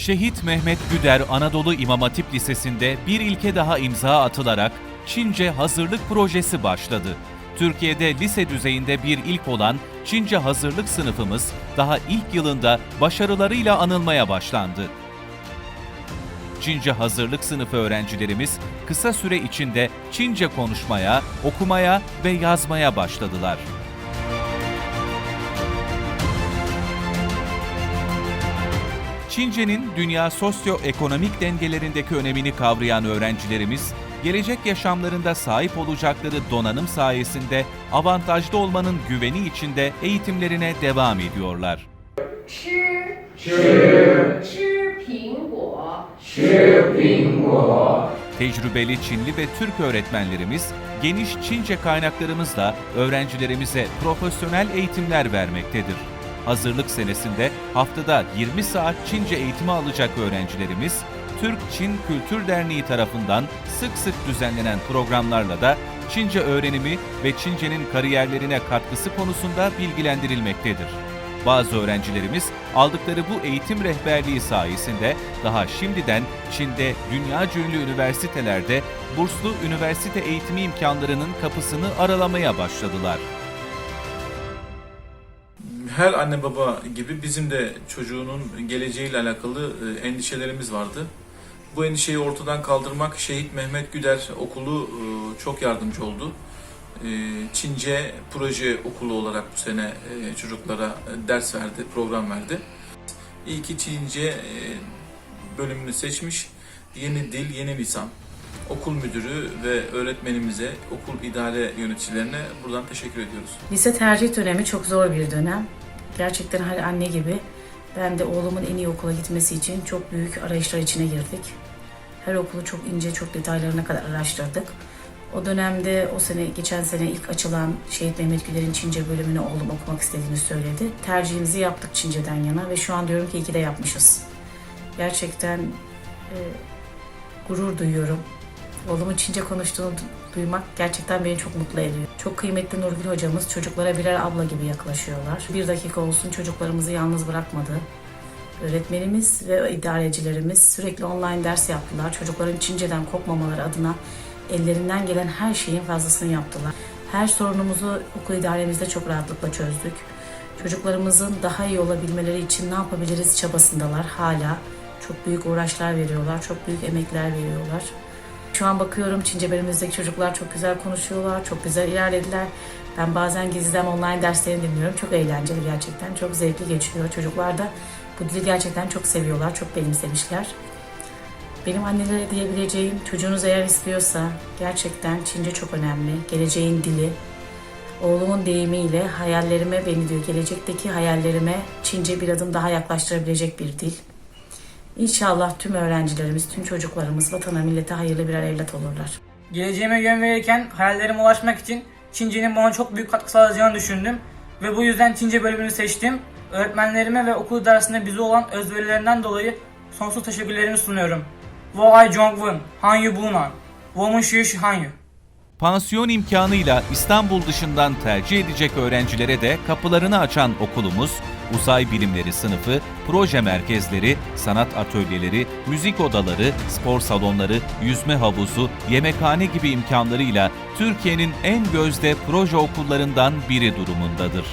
Şehit Mehmet Güder Anadolu İmam Hatip Lisesi'nde bir ilke daha imza atılarak Çince hazırlık projesi başladı. Türkiye'de lise düzeyinde bir ilk olan Çince hazırlık sınıfımız daha ilk yılında başarılarıyla anılmaya başlandı. Çince hazırlık sınıfı öğrencilerimiz kısa süre içinde Çince konuşmaya, okumaya ve yazmaya başladılar. Çince'nin dünya sosyoekonomik dengelerindeki önemini kavrayan öğrencilerimiz, gelecek yaşamlarında sahip olacakları donanım sayesinde avantajlı olmanın güveni içinde eğitimlerine devam ediyorlar. Tecrübeli Çinli ve Türk öğretmenlerimiz geniş Çince kaynaklarımızla öğrencilerimize profesyonel eğitimler vermektedir. Hazırlık senesinde haftada 20 saat Çince eğitimi alacak öğrencilerimiz, Türk-Çin Kültür Derneği tarafından sık sık düzenlenen programlarla da Çince öğrenimi ve Çince'nin kariyerlerine katkısı konusunda bilgilendirilmektedir. Bazı öğrencilerimiz aldıkları bu eğitim rehberliği sayesinde daha şimdiden Çin'de dünyaca ünlü üniversitelerde burslu üniversite eğitimi imkanlarının kapısını aralamaya başladılar. Her anne baba gibi bizim de çocuğunun geleceğiyle alakalı e, endişelerimiz vardı. Bu endişeyi ortadan kaldırmak Şehit Mehmet Güder Okulu e, çok yardımcı oldu. E, Çince proje okulu olarak bu sene çocuklara ders verdi, program verdi. İyi ki Çince bölümünü seçmiş. Yeni dil, yeni lisan. Okul müdürü ve öğretmenimize, okul idare yöneticilerine buradan teşekkür ediyoruz. Lise tercih dönemi çok zor bir dönem. Gerçekten her anne gibi ben de oğlumun en iyi okula gitmesi için çok büyük arayışlar içine girdik. Her okulu çok ince, çok detaylarına kadar araştırdık. O dönemde, o sene, geçen sene ilk açılan Şehit Mehmet Güler'in Çince bölümünü oğlum okumak istediğini söyledi. Tercihimizi yaptık Çince'den yana ve şu an diyorum ki iyi ki de yapmışız. Gerçekten e, gurur duyuyorum. Oğlumun Çince konuştuğunu du- duymak gerçekten beni çok mutlu ediyor. Çok kıymetli Nurgül hocamız çocuklara birer abla gibi yaklaşıyorlar. Bir dakika olsun çocuklarımızı yalnız bırakmadı. Öğretmenimiz ve idarecilerimiz sürekli online ders yaptılar. Çocukların Çince'den kopmamaları adına ellerinden gelen her şeyin fazlasını yaptılar. Her sorunumuzu okul idaremizde çok rahatlıkla çözdük. Çocuklarımızın daha iyi olabilmeleri için ne yapabiliriz çabasındalar hala. Çok büyük uğraşlar veriyorlar, çok büyük emekler veriyorlar. Şu an bakıyorum Çince bölümümüzdeki çocuklar çok güzel konuşuyorlar, çok güzel ilerlediler. Ben bazen gizliden online derslerini dinliyorum. Çok eğlenceli gerçekten, çok zevkli geçiyor. Çocuklar da bu dili gerçekten çok seviyorlar, çok benimsemişler. Benim annelere diyebileceğim çocuğunuz eğer istiyorsa gerçekten Çince çok önemli. Geleceğin dili. Oğlumun deyimiyle hayallerime beni diyor gelecekteki hayallerime Çince bir adım daha yaklaştırabilecek bir dil. İnşallah tüm öğrencilerimiz, tüm çocuklarımız vatana millete hayırlı birer evlat olurlar. Geleceğime yön verirken hayallerime ulaşmak için Çince'nin bana çok büyük katkı sağlayacağını düşündüm ve bu yüzden Çince bölümünü seçtim. Öğretmenlerime ve okul idaresinde bize olan özverilerinden dolayı sonsuz teşekkürlerimi sunuyorum. Wo ai Zhongwen, Han Yu Bunan, Wo Shi Shi Han Yu. Pansiyon imkanıyla İstanbul dışından tercih edecek öğrencilere de kapılarını açan okulumuz, uzay bilimleri sınıfı, proje merkezleri, sanat atölyeleri, müzik odaları, spor salonları, yüzme havuzu, yemekhane gibi imkanlarıyla Türkiye'nin en gözde proje okullarından biri durumundadır.